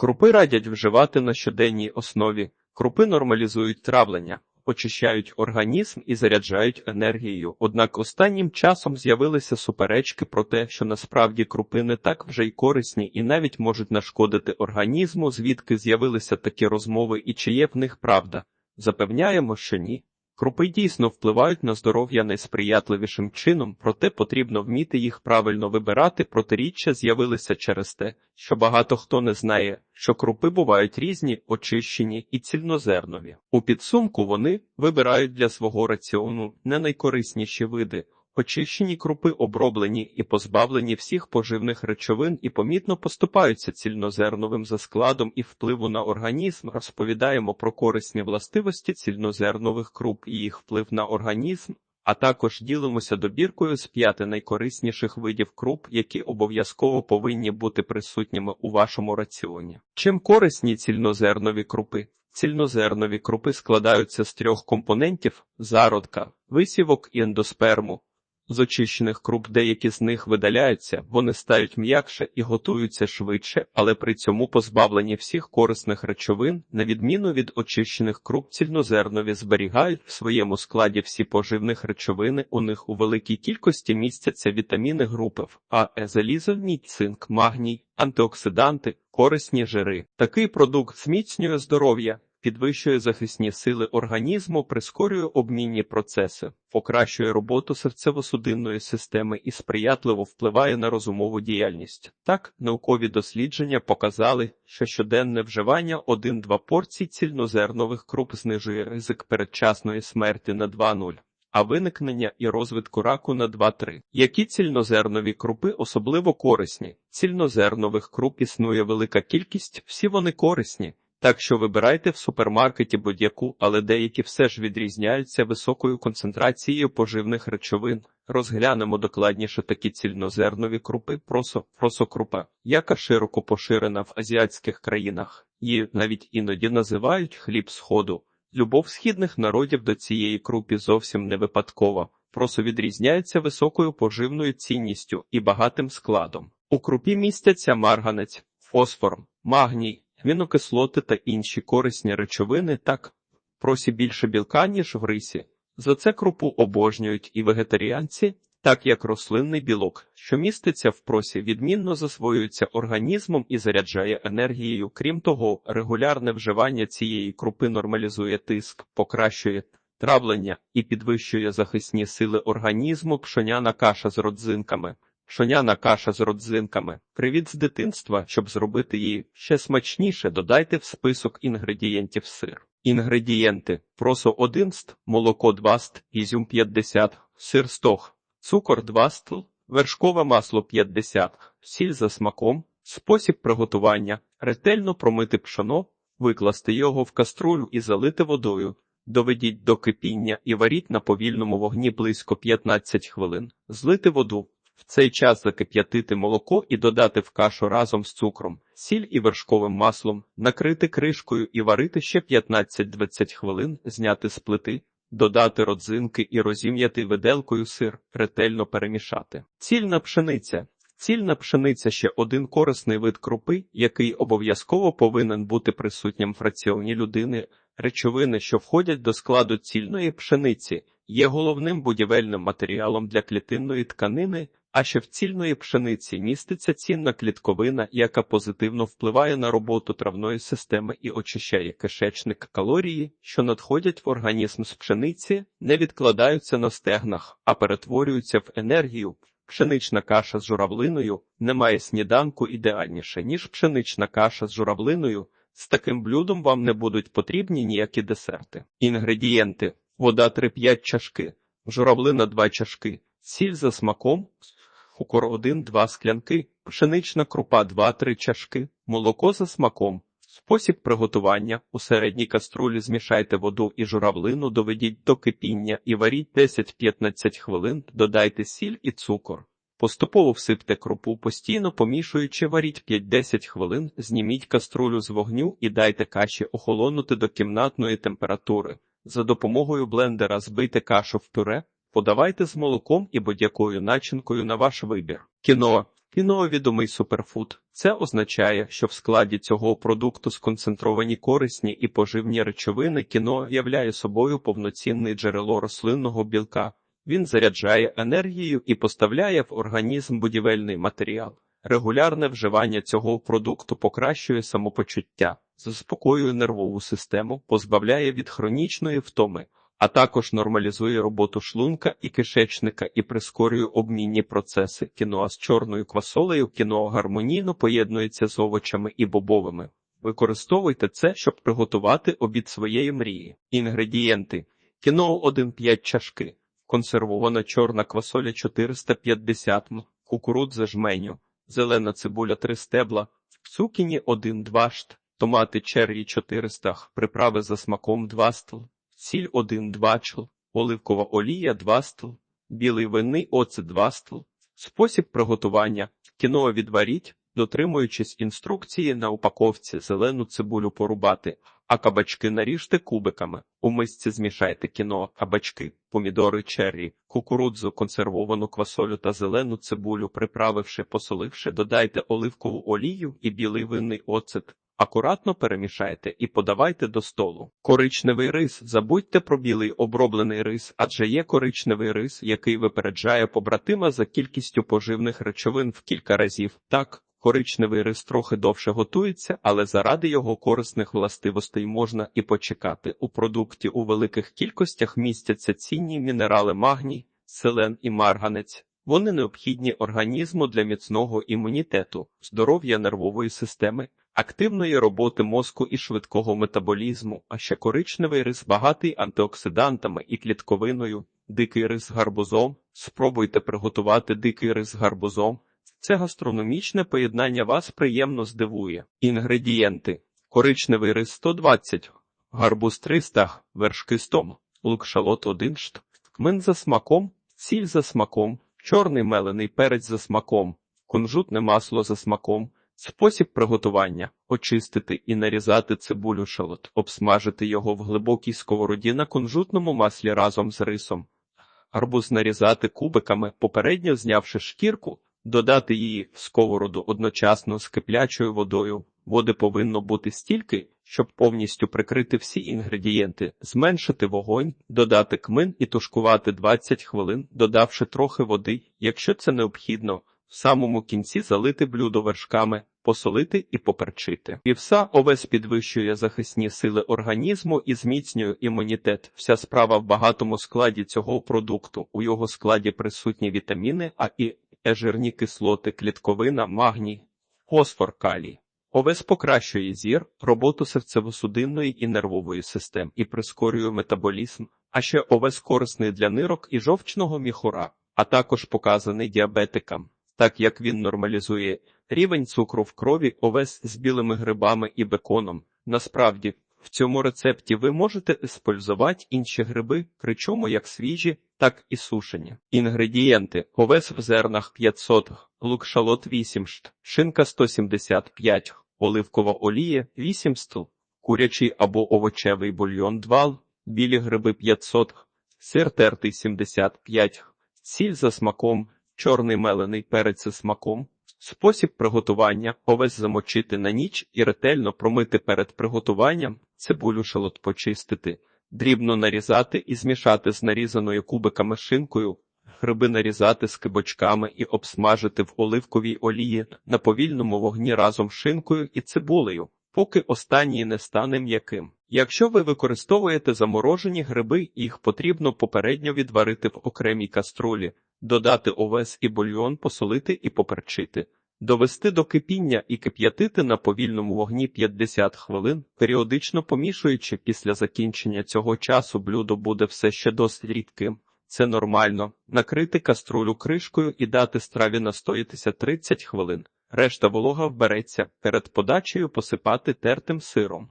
Крупи радять вживати на щоденній основі. Крупи нормалізують травлення, очищають організм і заряджають енергією. Однак останнім часом з'явилися суперечки про те, що насправді крупи не так вже й корисні і навіть можуть нашкодити організму, звідки з'явилися такі розмови і чи є в них правда. Запевняємо, що ні. Крупи дійсно впливають на здоров'я найсприятливішим чином, проте потрібно вміти їх правильно вибирати. Протиріччя з'явилися через те, що багато хто не знає, що крупи бувають різні, очищені і цільнозернові. У підсумку вони вибирають для свого раціону не найкорисніші види. Очищені крупи оброблені і позбавлені всіх поживних речовин і помітно поступаються цільнозерновим за складом і впливу на організм. Розповідаємо про корисні властивості цільнозернових круп і їх вплив на організм, а також ділимося добіркою з п'яти найкорисніших видів круп, які обов'язково повинні бути присутніми у вашому раціоні. Чим корисні цільнозернові крупи? Цільнозернові крупи складаються з трьох компонентів: зародка, висівок і ендосперму. З очищених круп деякі з них видаляються, вони стають м'якше і готуються швидше, але при цьому позбавлені всіх корисних речовин, на відміну від очищених круп, цільнозернові зберігають в своєму складі всі поживних речовини, у них у великій кількості містяться вітаміни групи В, А, Е, цинк, магній, антиоксиданти, корисні жири. Такий продукт зміцнює здоров'я, підвищує захисні сили організму, прискорює обмінні процеси, покращує роботу серцево-судинної системи і сприятливо впливає на розумову діяльність. Так, наукові дослідження показали, що щоденне вживання 1-2 порцій цільнозернових круп знижує ризик передчасної смерті на 2-0. А виникнення і розвитку раку на 2-3. Які цільнозернові крупи особливо корисні? Цільнозернових круп існує велика кількість, всі вони корисні. Так що вибирайте в супермаркеті будь-яку, але деякі все ж відрізняються високою концентрацією поживних речовин. Розглянемо докладніше такі цільнозернові крупи, просо, просокрупа, яка широко поширена в азіатських країнах. Її навіть іноді називають хліб сходу. Любов східних народів до цієї крупи зовсім не випадкова. Просо відрізняється високою поживною цінністю і багатим складом. У крупі містяться марганець, фосфор, магній, Амінокислоти та інші корисні речовини так просі більше білка, ніж в рисі. За це крупу обожнюють і вегетаріанці, так як рослинний білок, що міститься в просі, відмінно засвоюється організмом і заряджає енергією. Крім того, регулярне вживання цієї крупи нормалізує тиск, покращує травлення і підвищує захисні сили організму, пшоняна каша з родзинками. Пшоняна каша з родзинками. Привіт з дитинства, щоб зробити її ще смачніше, додайте в список інгредієнтів сир. Інгредієнти: просо 1 ст, молоко 2 ст, ізюм 50, сир стог, цукор 2 стл, вершкове масло 50, сіль за смаком, спосіб приготування, ретельно промити пшоно, викласти його в каструлю і залити водою. Доведіть до кипіння і варіть на повільному вогні близько 15 хвилин, злити воду. В цей час закип'ятити молоко і додати в кашу разом з цукром, сіль і вершковим маслом, накрити кришкою і варити ще 15-20 хвилин, зняти з плити, додати родзинки і розім'яти виделкою сир, ретельно перемішати. Цільна пшениця. Цільна пшениця ще один корисний вид крупи, який обов'язково повинен бути присутнім в раціоні людини. Речовини, що входять до складу цільної пшениці, є головним будівельним матеріалом для клітинної тканини. А ще в цільної пшениці міститься цінна клітковина, яка позитивно впливає на роботу травної системи і очищає кишечник калорії, що надходять в організм з пшениці, не відкладаються на стегнах, а перетворюються в енергію. Пшенична каша з журавлиною немає сніданку ідеальніше, ніж пшенична каша з журавлиною. З таким блюдом вам не будуть потрібні ніякі десерти. Інгредієнти: вода 3-5 чашки, журавлина 2 чашки, сіль за смаком цукор 1-2 склянки, пшенична крупа 2-3 чашки, молоко за смаком. Спосіб приготування у середній каструлі змішайте воду і журавлину, доведіть до кипіння і варіть 10-15 хвилин, додайте сіль і цукор. Поступово всипте крупу, постійно помішуючи, варіть 5-10 хвилин, зніміть каструлю з вогню і дайте каші охолонути до кімнатної температури. За допомогою блендера збийте кашу в пюре, Подавайте з молоком і будь-якою начинкою на ваш вибір. Кіно Кіно відомий суперфуд. Це означає, що в складі цього продукту сконцентровані корисні і поживні речовини. Кіно являє собою повноцінне джерело рослинного білка. Він заряджає енергію і поставляє в організм будівельний матеріал. Регулярне вживання цього продукту покращує самопочуття, заспокоює нервову систему, позбавляє від хронічної втоми, а також нормалізує роботу шлунка і кишечника і прискорює обмінні процеси. Кіноа з чорною квасолею кіноа гармонійно поєднується з овочами і бобовими. Використовуйте це, щоб приготувати обід своєї мрії. Інгредієнти: кіно 1,5 чашки, консервована чорна квасоля 450 м, кукурудза жменю, зелена цибуля 3 стебла, цукіні 1-2 шт, томати черрі 400 г, приправи за смаком 2 стл, сіль 1-2 чл, оливкова олія 2 стл, білий винний оцет 2 стл. Спосіб приготування. Кіно відваріть, дотримуючись інструкції на упаковці зелену цибулю порубати, а кабачки наріжте кубиками. У мисці змішайте кіно, кабачки, помідори черрі, кукурудзу, консервовану квасолю та зелену цибулю, приправивши, посоливши, додайте оливкову олію і білий винний оцет. Акуратно перемішайте і подавайте до столу. Коричневий рис. Забудьте про білий оброблений рис, адже є коричневий рис, який випереджає побратима за кількістю поживних речовин в кілька разів. Так, коричневий рис трохи довше готується, але заради його корисних властивостей можна і почекати. У продукті у великих кількостях містяться цінні мінерали магній, селен і марганець. Вони необхідні організму для міцного імунітету, здоров'я нервової системи, активної роботи мозку і швидкого метаболізму, а ще коричневий рис багатий антиоксидантами і клітковиною, дикий рис з гарбузом. Спробуйте приготувати дикий рис з гарбузом. Це гастрономічне поєднання вас приємно здивує. Інгредієнти: коричневий рис 120, гарбуз 300, вершки 100, лук шалот 1 шт, кмин за смаком, сіль за смаком, чорний мелений перець за смаком, кунжутне масло за смаком. Спосіб приготування очистити і нарізати цибулю шалот, обсмажити його в глибокій сковороді на кунжутному маслі разом з рисом. Арбуз нарізати кубиками, попередньо знявши шкірку, додати її в сковороду одночасно з киплячою водою. Води повинно бути стільки, щоб повністю прикрити всі інгредієнти, зменшити вогонь, додати кмин і тушкувати 20 хвилин, додавши трохи води, якщо це необхідно. В самому кінці залити блюдо вершками, посолити і поперчити. Вівса овес підвищує захисні сили організму і зміцнює імунітет. Вся справа в багатому складі цього продукту. У його складі присутні вітаміни, А і Е, жирні кислоти, клітковина, магній, фосфор, калій. Овес покращує зір, роботу серцево-судинної і нервової систем і прискорює метаболізм, а ще овес корисний для нирок і жовчного міхура, а також показаний діабетикам так як він нормалізує рівень цукру в крові, овес з білими грибами і беконом. Насправді, в цьому рецепті ви можете іспользувати інші гриби, причому як свіжі, так і сушені. Інгредієнти: овес в зернах 500, лук шалот 8 шт, шинка 175, оливкова олія 8 стл, курячий або овочевий бульйон 2, білі гриби 500, сир тертий 75, сіль за смаком чорний мелений перець зі смаком. Спосіб приготування овес замочити на ніч і ретельно промити перед приготуванням, цибулю шалот почистити, дрібно нарізати і змішати з нарізаною кубиками шинкою, гриби нарізати з кибочками і обсмажити в оливковій олії на повільному вогні разом з шинкою і цибулею, поки останній не стане м'яким. Якщо ви використовуєте заморожені гриби, їх потрібно попередньо відварити в окремій каструлі, додати овес і бульйон, посолити і поперчити, довести до кипіння і кип'ятити на повільному вогні 50 хвилин, періодично помішуючи після закінчення цього часу блюдо буде все ще досить рідким. Це нормально. Накрити каструлю кришкою і дати страві настоїтися 30 хвилин. Решта волога вбереться, перед подачею посипати тертим сиром.